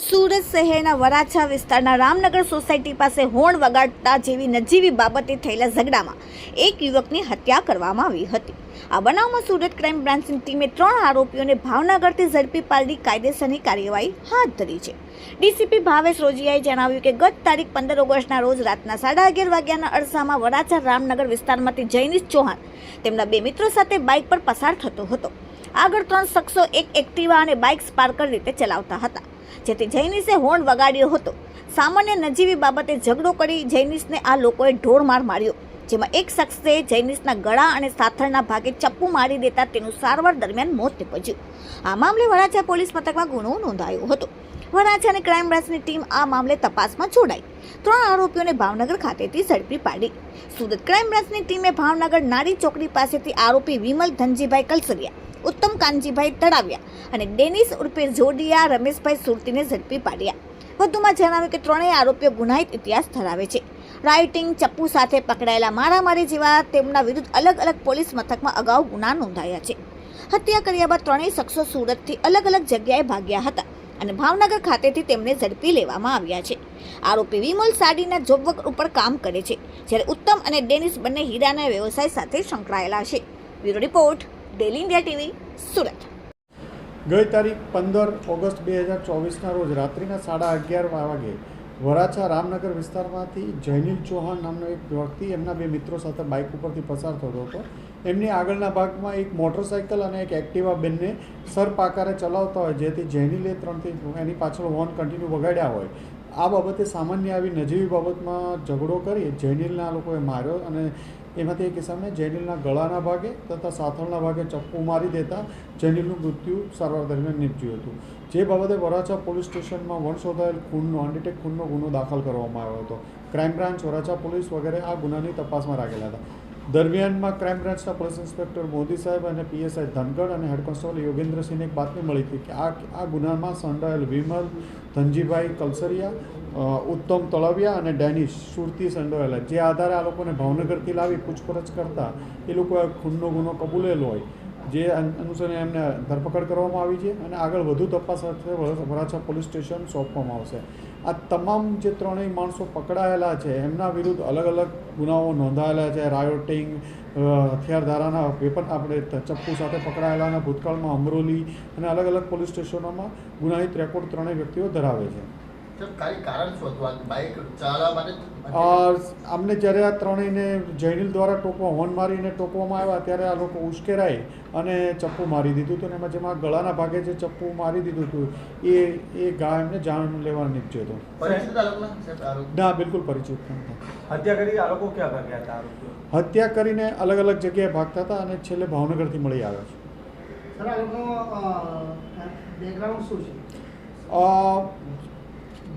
સુરત શહેરના વરાછા વિસ્તારના રામનગર સોસાયટી પાસે હોર્ન વગાડતા જેવી નજીવી બાબતે થયેલા ઝઘડામાં એક યુવકની હત્યા કરવામાં આવી હતી. આ બનાવમાં સુરત ક્રાઇમ બ્રાન્ચની ટીમે ત્રણ આરોપીઓને ભાવનગરથી ઝડપી પાડી કાયદેસરની કાર્યવાહી હાથ ધરી છે. ડીસીપી ભાવેશ રોજિયાએ જણાવ્યું કે ગત તારીખ પંદર ઓગસ્ટના રોજ રાતના સાડા અગિયાર વાગ્યાના અરસામાં વરાછા રામનગર વિસ્તારમાંથી જૈનિશ ચૌહાણ તેમના બે મિત્રો સાથે બાઇક પર પસાર થતો હતો. આગળ ત્રણ શખ્સો એક એક્ટિવા અને બાઇક સ્પાર્કર રીતે ચલાવતા હતા. જેથી જૈનિસે હોર્ન વગાડ્યો હતો. સામાન્ય નજીવી બાબતે ઝઘડો કરી જૈનિસને આ લોકોએ ઢોરમાર માર્યો. જેમાં એક શખ્સે જૈનિસના ગળા અને સાથળના ભાગે ચપ્પુ મારી દેતા તેનું સારવાર દરમિયાન મોત નીપજ્યું. આ મામલે વરાછા પોલીસ મથકમાં ગુનો નોંધાયો હતો. વરાછા અને ક્રાઇમ બ્રાન્ચની ટીમ આ મામલે તપાસમાં જોડાઈ. ત્રણ આરોપીઓને ભાવનગર ખાતેથી ઝડપી પાડી. સુરત ક્રાઇમ બ્રાન્ચની ટીમે ભાવનગર નારી ચોકડી પાસેથી આરોપી વિમલ ધનજીભાઈ કલસરિયા, ઉત્તમ કાનજીભાઈ તળાવ્યા અને ડેનિસ ઉર્ફે જોડિયા રમેશભાઈ સુરતીને ઝડપી પાડ્યા. વધુમાં જણાવ્યું કે ત્રણેય આરોપીઓ ગુનાહિત ઇતિહાસ ધરાવે છે. રાઇટિંગ ચપ્પુ સાથે પકડાયેલા મારામારી જેવા તેમના વિરુદ્ધ અલગ અલગ પોલીસ મથકમાં અગાઉ ગુના નોંધાયા છે. હત્યા કર્યા બાદ ત્રણેય શખ્સો સુરતથી અલગ અલગ જગ્યાએ ભાગ્યા હતા અને ભાવનગર ખાતેથી તેમને ઝડપી લેવામાં આવ્યા છે. આરોપી વિમલ સાડીના જોબ ઉપર કામ કરે છે, જ્યારે ઉત્તમ અને ડેનિસ બંને હીરાના વ્યવસાય સાથે સંકળાયેલા છે. Bureau report daily India TV, Surat. ગઈ તારીખ પંદર ઓગસ્ટ બે હજાર ચોવીસના રોજ રાત્રિના સાડા અગિયાર વાગે વરાછા રામનગર વિસ્તારમાંથી જૈનિલ ચૌહાણ નામનો એક વ્યક્તિ એમના બે મિત્રો સાથે બાઇક ઉપરથી પસાર થતો હતો. એમની આગળના ભાગમાં એક મોટરસાઇકલ અને એક એક્ટિવા બંને સરપાકારે ચલાવતા હોય, જેથી જૈનિલે ત્રણથી એની પાછળ હોર્ન કન્ટિન્યુ વગાડ્યા હોય. આ બાબતે સામાન્ય આવી નજીવી બાબતમાં ઝઘડો કરી જૈનિલના લોકોએ માર્યો અને એમાંથી એક કિસ્સાને જેનિલના ગળાના ભાગે તથા સાથળના ભાગે ચપ્પુ મારી દેતા જેનિલનું મૃત્યુ સારવાર દરમિયાન નીપજ્યું હતું. જે બાબતે વરાછા પોલીસ સ્ટેશનમાં વણશોધાયેલ ખૂનનો અનડિટેક ખૂનનો ગુનો દાખલ કરવામાં આવ્યો હતો. ક્રાઇમ બ્રાન્ચ, વરાછા પોલીસ વગેરે આ ગુનાની તપાસમાં રાખેલા હતા. દરમિયાનમાં ક્રાઇમ બ્રાન્ચના પોલીસ ઇન્સ્પેક્ટર મોદી સાહેબ અને પીએસઆઈ ધનગઢ અને હેડ કોન્સ્ટેબલ યોગેન્દ્રસિંહને એક બાતમી મળી હતી કે આ આ ગુનામાં સંડાયેલ વિમલ, ધનજીભાઈ કલસરિયા ઉત્તમ તળવિયા અને ડેનિશ, સુરતી સંડોયેલા જે આધારે આ લોકોને ભાવનગરથી લાવી પૂછપરછ કરતા, એ લોકોએ ખૂનનો ગુનો કબૂલેલો હોય. જે અનુસરે એમને ધરપકડ કરવામાં આવી છે અને આગળ વધુ તપાસ અર્થે વરાછા પોલીસ સ્ટેશન સોંપવામાં આવશે. આ તમામ જે ત્રણેય માણસો પકડાયેલા છે, એમના વિરુદ્ધ અલગ અલગ ગુનાઓ નોંધાયેલા છે. રાયોટિંગ હથિયાર ધારાના વેપન આપણે ચપ્પુ સાથે પકડાયેલાના ભૂતકાળમાં અમરોલી અને અલગ અલગ પોલીસ સ્ટેશનોમાં ગુનાહિત રેકોર્ડ ત્રણેય વ્યક્તિઓ ધરાવે છે. સર ખાલી કારણ શું હતું? આ બાઇક ચલાવવા માટે અ, આમને જ્યારે આ ત્રણેયને જૈનિલ દ્વારા ટોકવા હોર્ન મારીને ટોકવામાં આવ્યા ત્યારે આ લોકો ઉશ્કેરાઈ અને ચપ્પુ મારી દીધું હતું અને એમાં જેમાં ગળાના ભાગે જે ચપ્પુ મારી દીધું હતું એ એ ગા એમને જાણ લેવા નીપજ્યો હતો. પરિચિત આ લોકોના? સાહેબ આરોપી? ના બિલકુલ પરિચિત હત્યા કરી આ લોકો ક્યાં ભાગ્યા હતા? હત્યા કરીને અલગ અલગ જગ્યાએ ભાગતા હતા અને છેલ્લે ભાવનગરથી મળી આવ્યા છે. સર આ બેકગ્રાઉન્ડ શું છે? અ,